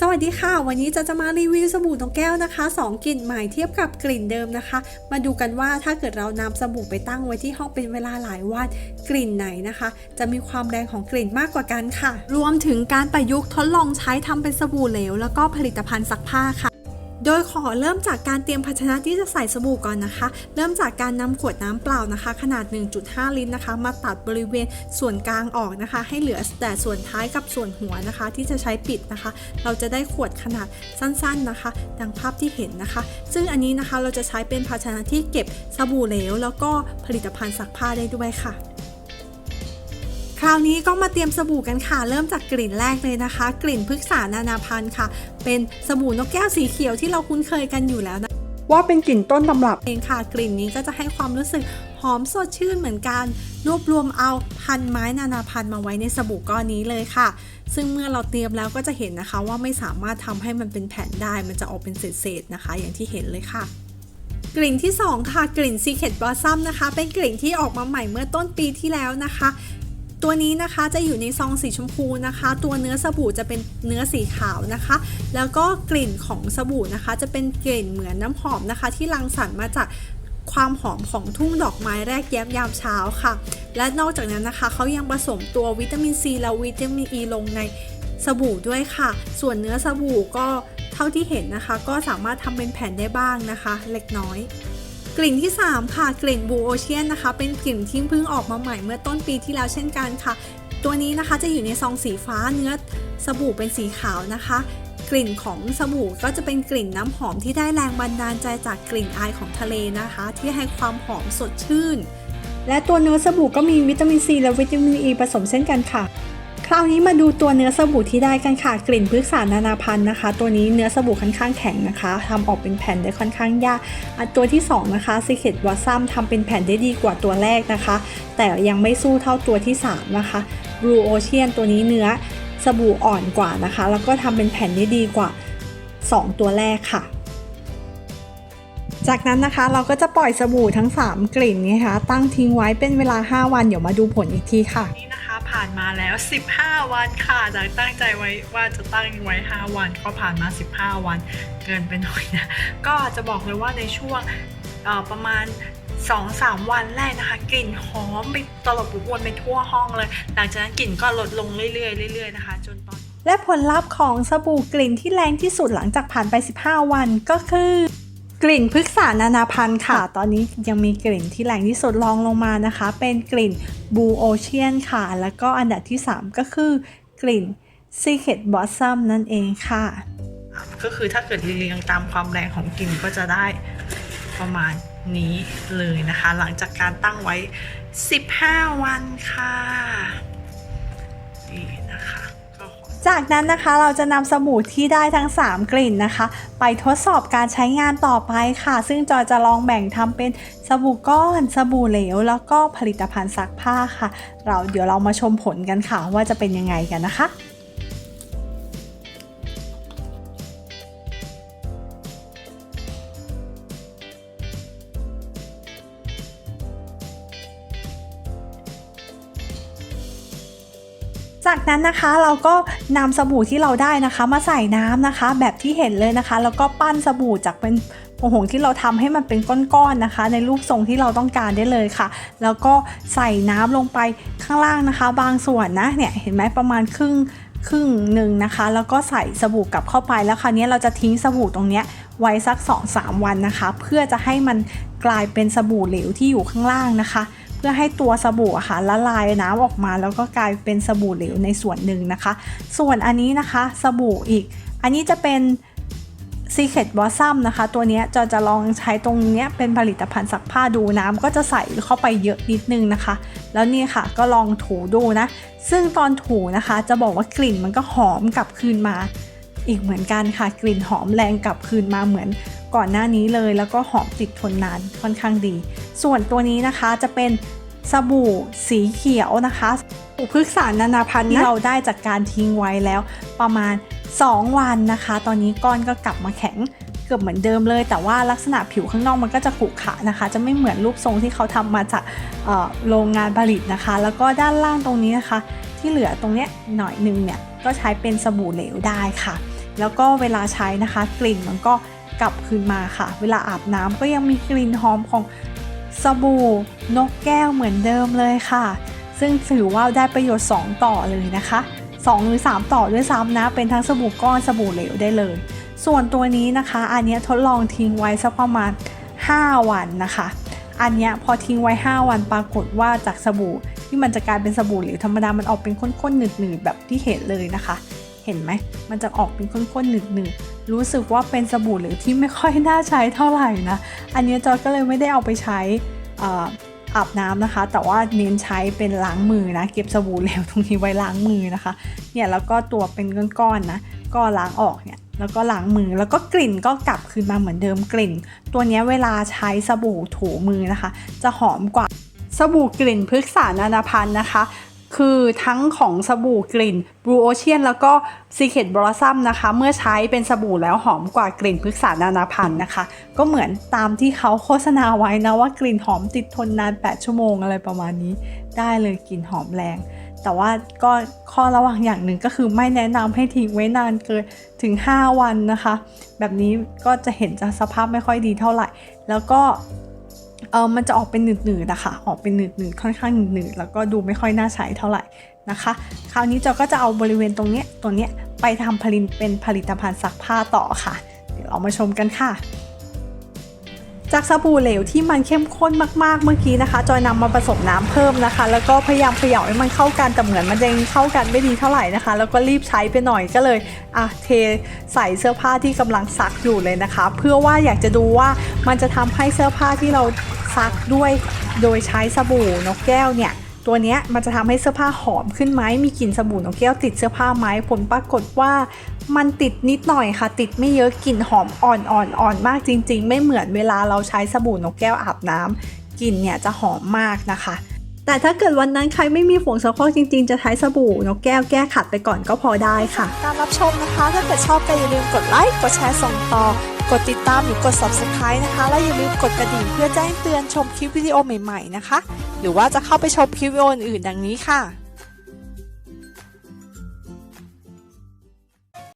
สวัสดีค่ะ วันนี้จะจะมารีวิวสบู่นกแก้วนะคะ 2 กลิ่นใหม่เทียบกับกลิ่นเดิมนะคะ มาดูกันว่าถ้าเกิดเรานำสบู่ไปตั้งไว้ที่ห้องเป็นเวลาหลายวันกลิ่นไหนนะคะ จะมีความแรงของกลิ่นมากกว่ากันค่ะ รวมถึงการประยุกต์ทดลองใช้ทำเป็นสบู่เหลว แล้วก็ผลิตภัณฑ์ซักผ้าค่ะ โดยขอเริ่มจากการเตรียมภาชนะที่จะใส่สบู่ก่อนนะคะ เริ่มจากการนำขวดน้ำเปล่านะคะ ขนาด 1.5 ลิตรนะคะ มาตัดบริเวณส่วนกลางออกนะคะ ให้เหลือแต่ส่วนท้ายกับส่วนหัวนะคะ ที่จะใช้ปิดนะคะ เราจะได้ขวดขนาดสั้นๆนะคะ ดังภาพที่เห็นนะคะ ซึ่งอันนี้นะคะเราจะใช้เป็นภาชนะที่เก็บสบู่เหลวแล้วก็ผลิตภัณฑ์ซักผ้าได้ด้วยค่ะ คราวนี้ก็มาเตรียมสบู่กันค่ะ เริ่มจากกลิ่นแรกเลยนะคะ กลิ่นพฤกษานานาพันธุ์ค่ะ เป็นสบู่นกแก้วสีเขียวที่เราคุ้นเคยกันอยู่แล้วนะว่าเป็นกลิ่นต้นตำรับเองค่ะ กลิ่นนี้ก็จะให้ความรู้สึกหอมสดชื่นเหมือนกัน รวบรวมเอาพันไม้นานาพันธุ์มาไว้ในสบู่ก้อนนี้เลยค่ะ ซึ่งเมื่อเราเตรียมแล้วก็จะเห็นนะคะว่าไม่สามารถทำให้มันเป็นแผ่นได้มันจะออกเป็นเศษๆนะคะ อย่างที่เห็นเลยค่ะกลิ่นที่ 2 ค่ะ กลิ่น Secret Blossom นะคะ เป็นกลิ่นที่ออกมาใหม่เมื่อต้นปีที่แล้วนะคะ ตัวนี้นะคะจะอยู่ในซองสีชมพูนะคะ ตัวเนื้อสบู่จะเป็นเนื้อสีขาวนะคะ แล้วก็กลิ่นของสบู่นะคะ จะเป็นกลิ่นเหมือนน้ำหอมนะคะ ที่รังสรรค์มาจากความหอมของทุ่งดอกไม้แรกแย้มยามเช้าค่ะ และนอกจากนั้นนะคะเขายังผสมตัววิตามินซีและวิตามินอ e ีลงในสบู่ด้วยค่ะ ส่วนเนื้อสบู่ก็เท่าที่เห็นนะคะ ก็สามารถทำเป็นแผ่นได้บ้างนะคะ เล็กน้อย กลิ่นที่ 3 ค่ะ กลิ่นบูโอเชียนนะคะ เป็นกลิ่นที่เพิ่งออกมาใหม่เมื่อต้นปีที่แล้วเช่นกันค่ะ ตัวนี้นะคะจะอยู่ในซองสีฟ้าเนื้อสบู่เป็นสีขาวนะคะ กลิ่นของสบู่ก็จะเป็นกลิ่นน้ำหอมที่ได้แรงบันดาลใจจากกลิ่นอายของทะเลนะคะ ที่ให้ความหอมสดชื่น และตัวเนื้อสบู่ก็มีวิตามินซีและวิตามินอ e ีผสมเช่นกันค่ะ คราวนี้มาดูตัวเนื้อสบู่ที่ได้กันค่ะกลิ่นพฤกษานานาพันธุ์นะคะ ตัวนี้เนื้อสบู่ค่อนข้างแข็งนะคะทำออกเป็นแผ่นได้ค่อนข้างยากตัวที่ 2 นะคะ Secret Blossom ทำเป็นแผ่นได้ดีกว่าตัวแรกนะคะ แต่ยังไม่สู้เท่าตัวที่ 3 นะคะ Blue Ocean ตัวนี้เนื้อสบู่อ่อนกว่านะคะ แล้วก็ทำเป็นแผ่นได้ดีกว่า 2 ตัวแรกค่ะจากนั้นนะคะเราก็จะปล่อยสบู่ทั้ง 3 กลิ่นนี้ค่ะตั้งทิ้งไว้เป็นเวลา 5 วันเดี๋ยวมาดูผลอีกทีค่ะนี่นะคะ ผ่านมาแล้ว 15 วันค่ะจากตั้งใจไว้ว่าจะตั้งไว้ 5 วัน ก็ผ่านมา 15 วัน เกินไปหน่อยนะ ก็จะบอกเลยว่าในช่วงประมาณ2-3วันแรกนะคะ กลิ่นหอมไปตลบอบอวนไปทั่วห้องเลย หลังจากนั้นกลิ่นก็ลดลงเรื่อยๆเรื่อยๆนะคะ จนตอนและผลลัพธ์ของสบู่กลิ่นที่แรงที่สุดหลังจากผ่านไป 15 วันก็คือ กลิ่นพฤกษานานาพันธุ์ค่ะ ตอนนี้ยังมีกลิ่นที่แรงที่สุดรองลงมานะคะ เป็นกลิ่นบูโอเชียนค่ะ แล้วก็อันดับที่ 3 ก็คือกลิ่น Secret Blossom นั่นเองค่ะ ก็คือถ้าเกิดเรียงตามความแรงของกลิ่นก็จะได้ประมาณนี้เลยนะคะ หลังจากการตั้งไว้ 15 วันค่ะนี่นะคะก็ขอ จากนั้นนะคะเราจะนำสบู่ที่ได้ทั้ง 3 กลิ่นนะคะ ไปทดสอบการใช้งานต่อไปค่ะ ซึ่งจอยจะลองแบ่งทำเป็นสบู่ก้อน สบู่เหลว แล้วก็ผลิตภัณฑ์ซักผ้าค่ะ เราเดี๋ยวเรามาชมผลกันค่ะว่าจะเป็นยังไงกันนะคะ จากนั้นนะคะเราก็นำสบู่ที่เราได้นะคะ มาใส่น้ำนะคะ แบบที่เห็นเลยนะคะ แล้วก็ปั้นสบู่จากเป็นผงหงที่เราทำให้มันเป็นก้อนๆนะคะ ในรูปทรงที่เราต้องการได้เลยค่ะ แล้วก็ใส่น้ำลงไปข้างล่างนะคะ บางส่วนนะเนี่ยเห็นไหมประมาณครึ่งครึ่งหนึ่งนะคะ แล้วก็ใส่สบู่กลับเข้าไปแล้วคราวนี้เราจะทิ้งสบู่ตรงเนี้ยไว้สัก 2-3 วันนะคะ เพื่อจะให้มันกลายเป็นสบู่เหลวที่อยู่ข้างล่างนะคะ พื่อให้ตัวสบู่ค่ะละลายน้ำออกมา แล้วก็กลายเป็นสบู่เหลวในส่วนหนึ่งนะคะ ส่วนอันนี้นะคะสบู่อีก อันนี้จะเป็น Secret Blossom นะคะ ตัวนี้จอจะลองใช้ตรงนี้เป็นผลิตภัณฑ์ซักผ้าดูน้ำก็จะใส่เข้าไปเยอะนิดนึงนะคะ แล้วนี่ค่ะก็ลองถูดูนะ ซึ่งตอนถูนะคะจะบอกว่ากลิ่นมันก็หอมกลับคืนมา อีกเหมือนกันค่ะ กลิ่นหอมแรงกลับคืนมาเหมือน ก่อนหน้านี้เลย แล้วก็หอมติดทนนานค่อนข้างดี ส่วนตัวนี้นะคะจะเป็นสบู่สีเขียวนะคะพฤกษานานาพันธุ์ที่เราได้จากการทิ้งไว้แล้วประมาณ 2 วันนะคะ ตอนนี้ก้อนก็กลับมาแข็งเกือบเหมือนเดิมเลย แต่ว่าลักษณะผิวข้างนอกมันก็จะขรุขระนะคะ จะไม่เหมือนรูปทรงที่เขาทำมาจากโรงงานผลิตนะคะ แล้วก็ด้านล่างตรงนี้นะคะ ที่เหลือตรงเนี้ยหน่อยนึงเนี่ยก็ใช้เป็นสบู่เหลวได้ค่ะ แล้วก็เวลาใช้นะคะ กลิ่นมันก็ กลับคืนมาค่ะ เวลาอาบน้ำก็ยังมีกลิ่นหอมของสบู่นกแก้วเหมือนเดิมเลยค่ะ ซึ่งถือว่าได้ประโยชน์ 2 ต่อเลยนะคะ 2 หรือ 3 ต่อด้วยซ้ำนะ เป็นทั้งสบู่ก้อนสบู่เหลวได้เลย ส่วนตัวนี้นะคะ อันนี้ทดลองทิ้งไว้สักประมาณ 5 วันนะคะ อันนี้พอทิ้งไว้ 5 วันปรากฏว่าจากสบู่ที่มันจะกลายเป็นสบู่เหลวธรรมดา มันออกเป็นข้นๆหนืดๆแบบที่เห็นเลยนะคะ เห็นไหม มันจะออกเป็นข้นๆหนืดๆ รู้สึกว่าเป็นสบู่เหลวที่ไม่ค่อยน่าใช้เท่าไหร่นะ อันนี้จอยก็เลยไม่ได้เอาไปใช้อาบน้ำนะคะ แต่ว่าเน้นใช้เป็นล้างมือนะ เก็บสบู่เหลวตรงนี้ไว้ล้างมือนะคะ เนี่ยแล้วก็ตัวเป็นก้อนๆนะ ก็ล้างออกเนี่ยแล้วก็ล้างมือแล้วก็กลิ่นก็กลับคืนมาเหมือนเดิมกลิ่น ตัวนี้เวลาใช้สบู่ถูมือนะคะ จะหอมกว่าสบู่กลิ่นพฤกษานานาพันธ์นะคะ คือทั้งของสบู่กลิ่น Blue Ocean แล้วก็ Secret Blossom นะคะ เมื่อใช้เป็นสบู่แล้วหอมกว่ากลิ่นพฤกษานานาพันธุ์นะคะ ก็เหมือนตามที่เขาโฆษณาไว้นะว่ากลิ่นหอมติดทนนาน 8 ชั่วโมงอะไรประมาณนี้ ได้เลยกลิ่นหอมแรง แต่ว่าก็ข้อระวังอย่างหนึ่งก็คือไม่แนะนำให้ทิ้งไว้นานเกินถึง 5 วันนะคะ แบบนี้ก็จะเห็นจะสภาพไม่ค่อยดีเท่าไหร่ แล้วก็ เออมันจะออกเป็นหนืดๆนะคะออกเป็นหนืดๆค่อนข้างหนืดๆแล้วก็ดูไม่ค่อยน่าใช้เท่าไหร่นะคะ คราวนี้เจอก็จะเอาบริเวณตรงเนี้ยตัวเนี้ยไปทำผลิตเป็นผลิตภัณฑ์ซักผ้าต่อค่ะ เดี๋ยวเรามาชมกันค่ะจากสบู่เหลวที่มันเข้มข้นมากๆเมื่อกี้นะคะ จอยนำมาผสมน้ำเพิ่มนะคะ แล้วก็พยายามเขย่าให้มันเข้ากันแต่เหมือนมันยังเข้ากันไม่ดีเท่าไหร่นะคะ แล้วก็รีบใช้ไปหน่อยก็เลยอะเทใส่เสื้อผ้าที่กำลังซักอยู่เลยนะคะ เพื่อว่าอยากจะดูว่ามันจะทำให้เสื้อผ้าที่เรา ซักด้วยโดยใช้สบู่นกแก้วเนี่ยตัวนี้มันจะทำให้เสื้อผ้าหอมขึ้นไหมมีกลิ่นสบู่นกแก้วติดเสื้อผ้าไหมผลปรากฏว่ามันติดนิดหน่อยค่ะ ติดไม่เยอะกลิ่นหอมอ่อนอ่อนอ่อนมากจริง ๆ ไม่เหมือนเวลาเราใช้สบู่นกแก้วอาบน้ำกลิ่นเนี่ยจะหอมมากนะคะ แต่ถ้าเกิดวันนั้นใครไม่มีผงซักฟอกจริง ๆ จะใช้สบู่นกแก้วแก้ขัดไปก่อนก็พอได้ค่ะ การรับชมนะคะถ้าเกิดชอบก็อย่าลืมกดไลค์กดแชร์ส่งต่อ กดติดตามหรือกด subscribe นะคะ และอย่าลืมกดกระดิ่งเพื่อแจ้งเตือนชมคลิปวิดีโอใหม่ ๆ นะคะ หรือว่าจะเข้าไปชมคลิปวิดีโออื่นๆดังนี้ค่ะ